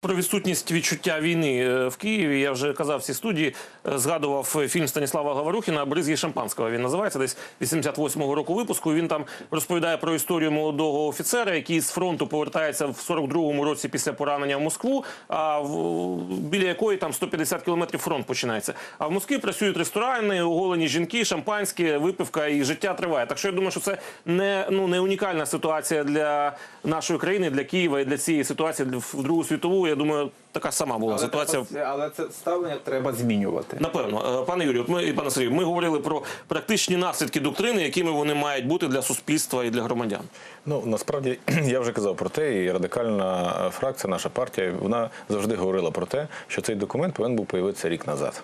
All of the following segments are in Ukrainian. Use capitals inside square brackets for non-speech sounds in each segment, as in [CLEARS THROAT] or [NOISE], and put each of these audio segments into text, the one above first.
Про відсутність відчуття війни е, в Києві я вже казав в цій студії. е, Згадував е, фільм Станіслава Говорухіна «Бризги шампанського. Він називається десь 88-го року випуску. Він там розповідає про історію молодого офіцера, який з фронту повертається в 42-му році після поранення в Москву. А в біля якої там 150 кілометрів фронт починається. А в Москві працюють ресторани, оголені жінки, шампанське, випивка і життя триває. Так що я думаю, що це не ну не унікальна ситуація для нашої країни, для Києва і для цієї ситуації в Другу світову. Я думаю, така сама була ситуація. треба- але це ставлення треба змінювати. Напевно, Е, пане Юрію, от ми і пане Сергію, ми говорили про практичні наслідки доктрини, якими вони мають бути для суспільства і для громадян. Ну насправді [CLEARS THROAT] я вже казав про те, і радикальна фракція, наша партія, вона завжди говорила про те, що цей документ повинен був появитися рік назад.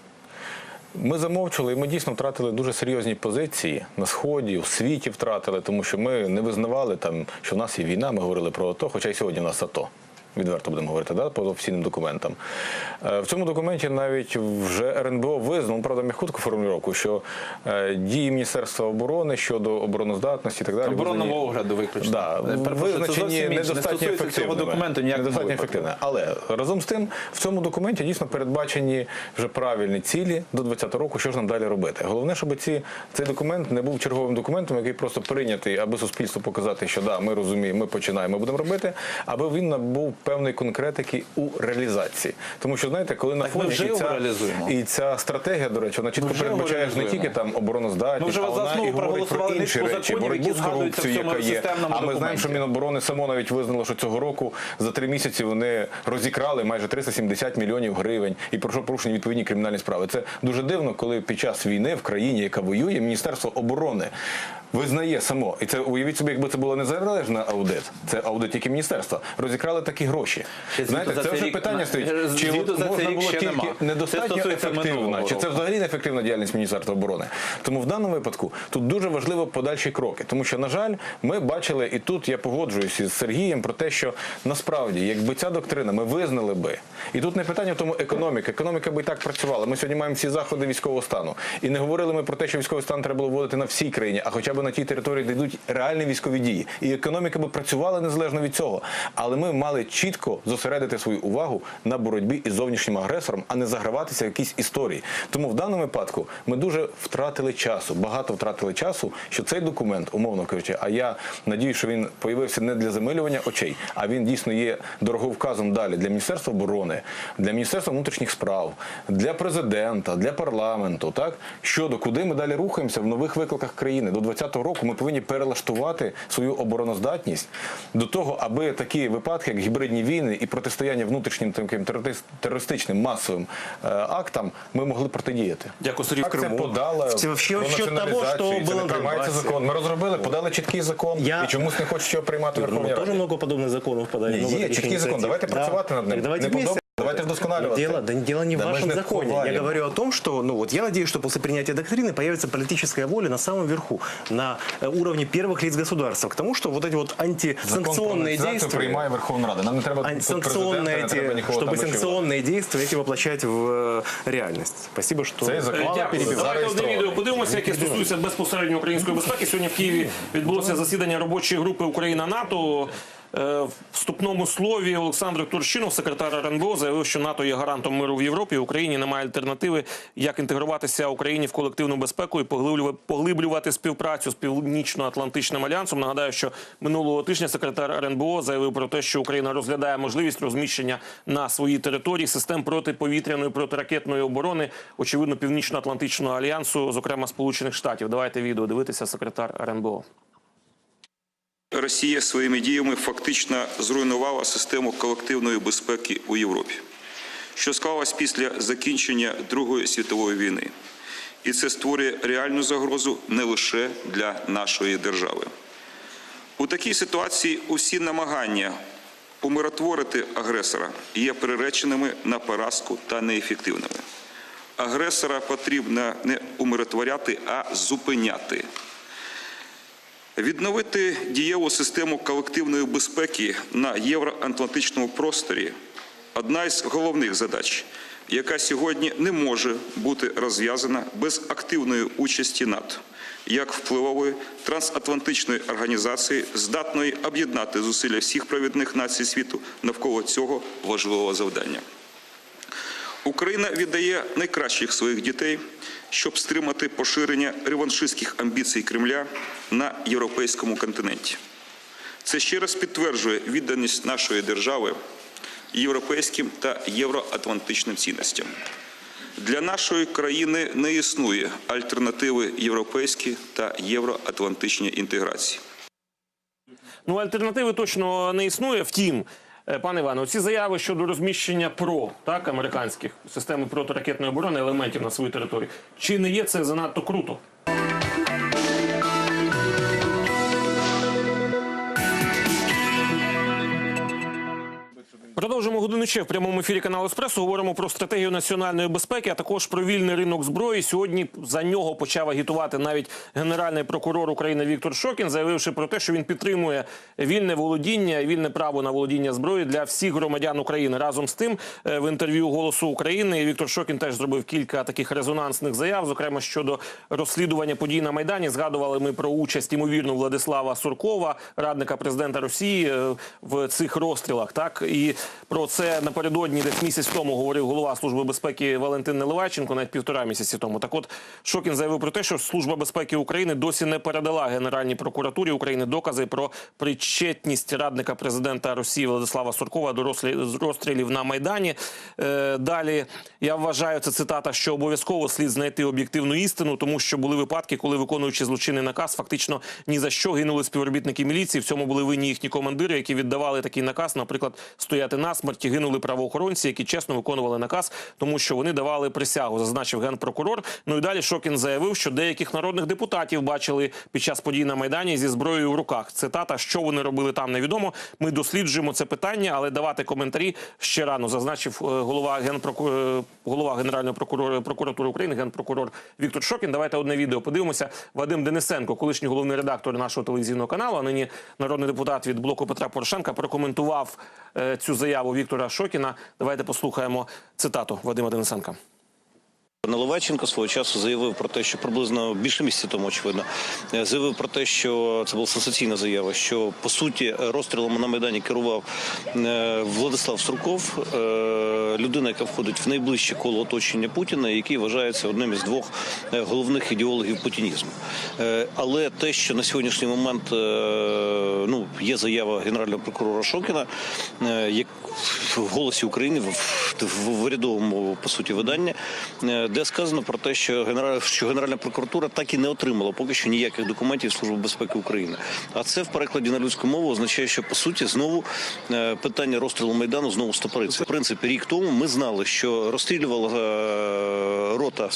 Ми замовчували, і ми дійсно втратили дуже серйозні позиції на сході, у світі втратили, тому що ми не визнавали там, що в нас є війна. Ми говорили про АТО, хоча й сьогодні в нас АТО. Відверто будемо говорити, да, по офіційним документам. Е, В цьому документі навіть вже РНБО визнало, ну, правда, м'яку таку формулювання, що е, дії Міністерства оборони щодо оборонноздатності і так далі. Оборонного визнані- огляду виключно. Да, Е, визначені. Не недостатньо ефективними. документу ніякого недостатньо ефективне. Але разом з тим, в цьому документі дійсно передбачені вже правильні цілі до 2020 року, що ж нам далі робити. Головне, щоб ці, цей документ не був черговим документом, який просто прийнятий, аби суспільству показати, що да, ми розуміємо, ми починаємо, ми будемо робити, аби він набув певної конкретики у реалізації. Тому що знаєте, коли на фоні і ця, і ця стратегія, до речі, вона чітко передбачає ж не тільки там обороноздатність, а вона і говорить про інші речі, боротьбу з корупцією, яка є. А ми знаємо, що. Міноборони само навіть визнало, що цього року за три місяці вони розікрали майже 370 мільйонів гривень і про що порушені відповідні кримінальні справи. Це дуже дивно, коли під час війни в країні, яка воює, Міністерство оборони визнає само, і це уявіть собі, якби це було незалежний аудит, це аудит тільки міністерства. Розікрали такі гроші. Знаєте, це вже питання стоїть. Чи за цей можна було тільки недостатньо ефективна, чи це взагалі неефективна діяльність Міністерства оборони. Тому в даному випадку тут дуже важливо подальші кроки, тому що, на жаль, ми бачили, і тут я погоджуюся з Сергієм про те, що насправді, якби ця доктрина ми визнали би, і тут не питання в тому економіка. Економіка би і так працювала. Ми сьогодні маємо всі заходи військового стану. І не говорили ми про те, що військовий стан треба було вводити на всій країні, а хоча б на тій території, де йдуть реальні військові дії. І економіка би працювала незалежно від цього. Але ми мали чітко зосередити свою увагу на боротьбі із зовнішнім агресором, а не заграватися в якісь історії. Тому в даному випадку ми дуже втратили часу, багато втратили часу, що цей документ, умовно кажучи, а я надію, що він появився не для замилювання очей, а він дійсно є дороговказом далі для Міністерства оборони, для Міністерства внутрішніх справ, для президента, для парламенту. Так щодо куди ми далі рухаємося в нових викликах країни до 2020 року. Ми повинні перелаштувати свою обороноздатність до того, аби такі випадки, як гібридні війни і протистояння внутрішнім таким терористичним масовим е, актам, ми могли протидіяти. Дякую, Сергій. Фракція подала Вообще, вообще, в того, що це було приймається закон. Ми розробили, подали чіткий закон Я- і чомусь не хочуть його приймати в Верховній тоже Раді. много подобных законов подали. Ні, є чіткий закон. Давайте Да. працювати над ним. Так давайте не вместе. подобається, давайте вдосконалювати. Дело, да, дело не в Да мы вашем ж не законе. Я хвалим. говорю о том, что, ну вот я надеюсь, что после принятия доктрины появится политическая воля на самом верху, на э, уровне первых лиц государства, к тому, что вот эти вот Закон про антисанкционные націоналізацію действия, приймає Верховна Рада. Нам не треба тут антисанкционные президента, не треба эти, нікого там чтобы очолювати. санкционные действия эти воплощать в э, реальность. Спасибо, что Цей закон Е, Дякую. перебив. Давайте одне Зареєстрований. відео подивимося, яке стосується безпосередньо української безпеки. Сьогодні в Києві відбулося засідання робочої групи Україна НАТО. Е, В вступному слові Олександр Турчинов, секретар РНБО, заявив, що НАТО є гарантом миру в Європі. Україні немає альтернативи, як інтегруватися Україні в колективну безпеку і поглиблювати співпрацю з Північно-Атлантичним альянсом. Нагадаю, що минулого тижня секретар РНБО заявив про те, що Україна розглядає можливість розміщення на своїй території систем протиповітряної протиракетної оборони, очевидно, Північно-Атлантичного альянсу, зокрема Сполучених Штатів. Давайте відео дивитися секретар РНБО. Росія своїми діями фактично зруйнувала систему колективної безпеки у Європі, що склалась після закінчення Другої світової війни. І це створює реальну загрозу не лише для нашої держави. У такій ситуації усі намагання умиротворити агресора є приреченими на поразку та неефективними. Агресора потрібно не умиротворяти, а зупиняти. Відновити дієву систему колективної безпеки на євроатлантичному просторі одна із головних задач, яка сьогодні не може бути розв'язана без активної участі НАТО, як впливової трансатлантичної організації, здатної об'єднати зусилля всіх провідних націй світу навколо цього важливого завдання. Україна віддає найкращих своїх дітей, щоб стримати поширення реваншистських амбіцій Кремля на європейському континенті. Це ще раз підтверджує відданість нашої держави європейським та євроатлантичним цінностям. Для нашої країни не існує альтернативи європейській та євроатлантичній інтеграції. Ну, альтернативи точно не існує. Втім, пане Іване, ці заяви щодо розміщення ПРО, так, американських системи протиракетної оборони елементів на своїй території. Чи не є це занадто круто? Продовжимо годину ще в прямому ефірі каналу Еспресо. Говоримо про стратегію національної безпеки, а також про вільний ринок зброї. Сьогодні за нього почав агітувати навіть генеральний прокурор України Віктор Шокін, заявивши про те, що він підтримує вільне володіння, і вільне право на володіння зброї для всіх громадян України. Разом з тим, е, в інтерв'ю Голосу України Віктор Шокін теж зробив кілька таких резонансних заяв, зокрема щодо розслідування подій на майдані. Згадували ми про участь ймовірну Владислава Суркова, радника президента Росії, е, в цих розстрілах. Так і про це напередодні десь місяць тому говорив голова служби безпеки Валентин Неливайченко, навіть півтора місяці тому. Так, от Шокін заявив про те, що служба безпеки України досі не передала Генеральній прокуратурі України докази про причетність радника президента Росії Владислава Суркова до розстрілів на майдані. Е, Далі я вважаю це цитата, що обов'язково слід знайти об'єктивну істину, тому що були випадки, коли виконуючи злочинний наказ, фактично ні за що гинули співробітники міліції. В цьому були винні їхні командири, які віддавали такий наказ, наприклад, стояти насмерть, і гинули правоохоронці, які чесно виконували наказ, тому що вони давали присягу, зазначив генпрокурор. Ну і далі Шокін заявив, що деяких народних депутатів бачили під час подій на майдані зі зброєю в руках. Цитата, що вони робили там, невідомо. Ми досліджуємо це питання, але давати коментарі ще рано зазначив е, голова генпроку... е, голова генеральної прокурор... прокуратури України, генпрокурор Віктор Шокін. Давайте одне відео подивимося. Вадим Денисенко, колишній головний редактор нашого телевізійного каналу, а нині народний депутат від блоку Петра Порошенка, прокоментував е, цю заяву Віктора Шокіна. Давайте послухаємо цитату Вадима Денисенка. Наливайченко свого часу заявив про те, що приблизно більше місяця тому, очевидно, е, заявив про те, що це була сенсаційна заява, що по суті розстрілом на майдані керував е, Владислав Сурков, е, людина, яка входить в найближче коло оточення Путіна, який вважається одним із двох головних ідеологів путінізму. Але те, що на сьогоднішній момент ну є заява генерального прокурора Шокіна, як в голосі України в, в, в урядовому по суті виданні, де сказано про те, що генераль, що Генеральна прокуратура так і не отримала поки що ніяких документів Служби безпеки України. А це в перекладі на людську мову означає, що по суті знову е, питання розстрілу майдану знову стопориться. В принципі, рік тому ми знали, що розстрілювала е, рота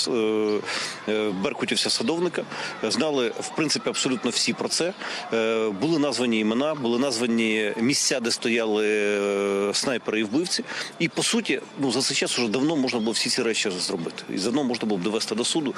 е, беркутівця садовника. Знали в принципі абсолютно всі про це. Були названі імена, були названі місця, де стояли снайпери і вбивці. І по суті, ну за цей час уже давно можна було всі ці речі зробити. Заодно можна було б довести до суду.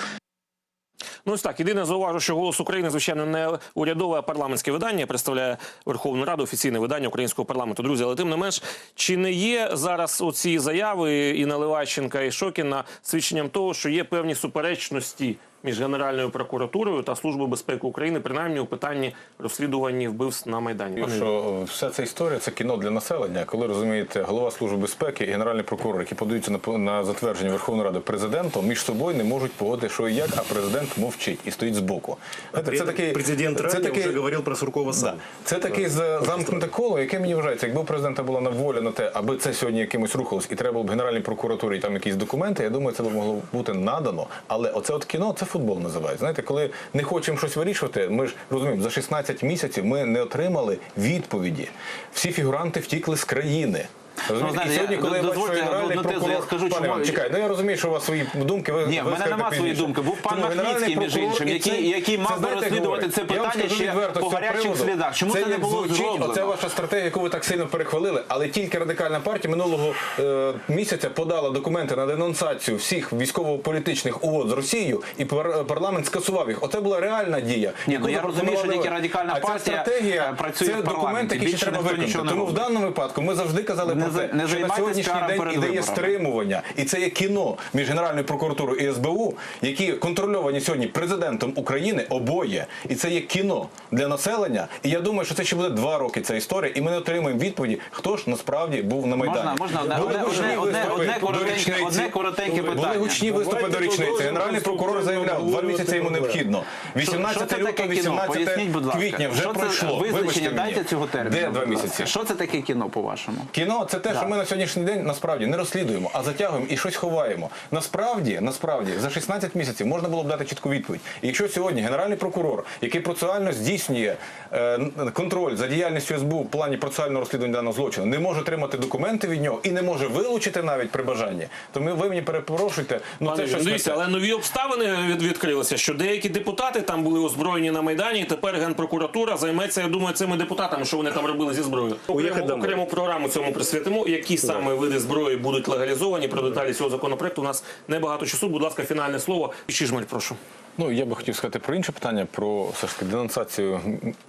Ну ось так. Єдине зауважу, що голос України, звичайно, не урядове а парламентське видання представляє Верховну Раду, офіційне видання українського парламенту. Друзі, але тим не менш, чи не є зараз оці заяви і Наливайченка, і Шокіна свідченням того, що є певні суперечності між Генеральною прокуратурою та Службою безпеки України, принаймні у питанні розслідування вбивств на майдані? Пане Що вся ця історія це кіно для населення, коли розумієте, голова служби безпеки і генеральний прокурор, які подаються на, на затвердження Верховної Ради президентом, між собою не можуть погодити, що і як, а президент мовчить і стоїть збоку. Знаєте, При этом президент ранее уже говорил про Суркова сам. Це таке за- замкнуте коло, яке мені вважається, якби у президента була на воля на те, аби це сьогодні якимось рухалось, і треба було б Генеральній прокуратурі там якісь документи. Я думаю, це б могло бути надано. Але оце от кіно, це футбол називають. Знаєте, коли не хочемо щось вирішувати, ми ж розуміємо, за 16 місяців ми не отримали відповіді. Всі фігуранти втікли з країни. Розумієте? знаєте, і сьогодні, я- коли я бачу, генеральний одну тезу я скажу, Пане чому- Іван, чекай, ну я розумію, що у вас свої думки. Ви, Ні, в мене нема своєї думки. Був пан Махніцький, між іншим, який- це- який мав це, би знаєте, розслідувати це питання ще відверто по гарячих приводу. слідах. Чому це не було звучить, зроблено? Оце ваша стратегія, яку ви так сильно перехвалили, але тільки радикальна партія минулого е, місяця подала документи на денонсацію всіх військово-політичних угод з Росією, і пар- парламент скасував їх. Оце була реальна дія. Ні, ну, я розумію, що тільки радикальна партія, е, працює це в документ, який треба виконати. Тому в даному випадку ми завжди казали про не не що на сьогоднішній день ідеє стримування, і це є кіно між Генеральною прокуратурою і СБУ, які контрольовані сьогодні президентом України обоє, і це є кіно для населення. І я думаю, що це ще буде два роки ця історія, і ми не отримаємо відповіді, хто ж насправді був на майдані. Можна, можна Були одне, одне, одне, коротеньке, одне коротеньке Були питання. гучні виступи до річниці. Генеральний прокурор заявляв, два місяці йому необхідно. Що- що 18 лютого, 18 Поясніть, будь ласка. квітня вже пройшло. Визначення дайте цього терміну. Де два місяці? Що це таке кіно, по-вашому? Кіно це те, що ми на сьогоднішній день насправді не розслідуємо, а затягуємо і щось ховаємо. Насправді, насправді, за 16 місяців можна було б дати чітку відповідь. І якщо сьогодні генеральний прокурор, який процесуально здійснює е, контроль за діяльністю СБУ в плані процесуального розслідування даного злочину, не може отримати документи від нього і не може вилучити навіть при бажанні, то ми ви мені перепрошуйте. Ну Пане це щось дивіться, але нові обставини від, відкрилися, що деякі депутати там були озброєні на майдані. і Тепер генпрокуратура займеться, я думаю, цими депутатами, що вони там робили зі зброєю. Окрему, окрему програму цьому присвятимо. Які саме види зброї будуть легалізовані? Про деталі цього законопроекту у нас небагато часу. Будь ласка, фінальне слово. Чижмаль, прошу. Ну я би хотів сказати про інше питання про денонсацію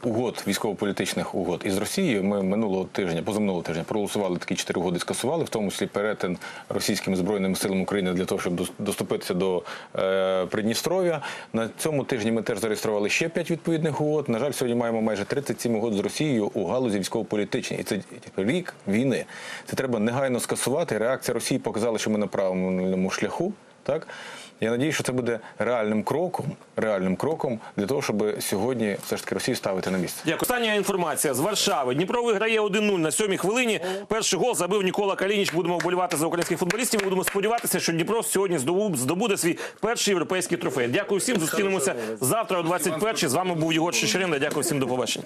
угод військово-політичних угод із Росією. Ми минулого тижня, позаминулого тижня, проголосували такі чотири угоди, скасували, в тому числі перетин російськими збройними силами України для того, щоб доступитися до е, Придністров'я. На цьому тижні ми теж зареєстрували ще п'ять відповідних угод. На жаль, сьогодні маємо майже 37 угод з Росією у галузі військово-політичній. І це рік війни. Це треба негайно скасувати. Реакція Росії показала, що ми на правильному шляху. Так я надію, що це буде реальним кроком, реальним кроком для того, щоб сьогодні все ж таки Росію ставити на місце. Дякую. Остання інформація з Варшави. Дніпро виграє 1-0 на сьомій хвилині. Перший гол забив Нікола Калініч. Будемо вболівати за українських футболістів. Будемо сподіватися, що Дніпро сьогодні здобу- здобуде свій перший європейський трофей. Дякую всім. Зустрінемося завтра о 21 З вами був Єгор Шишерин. Дякую всім. До побачення.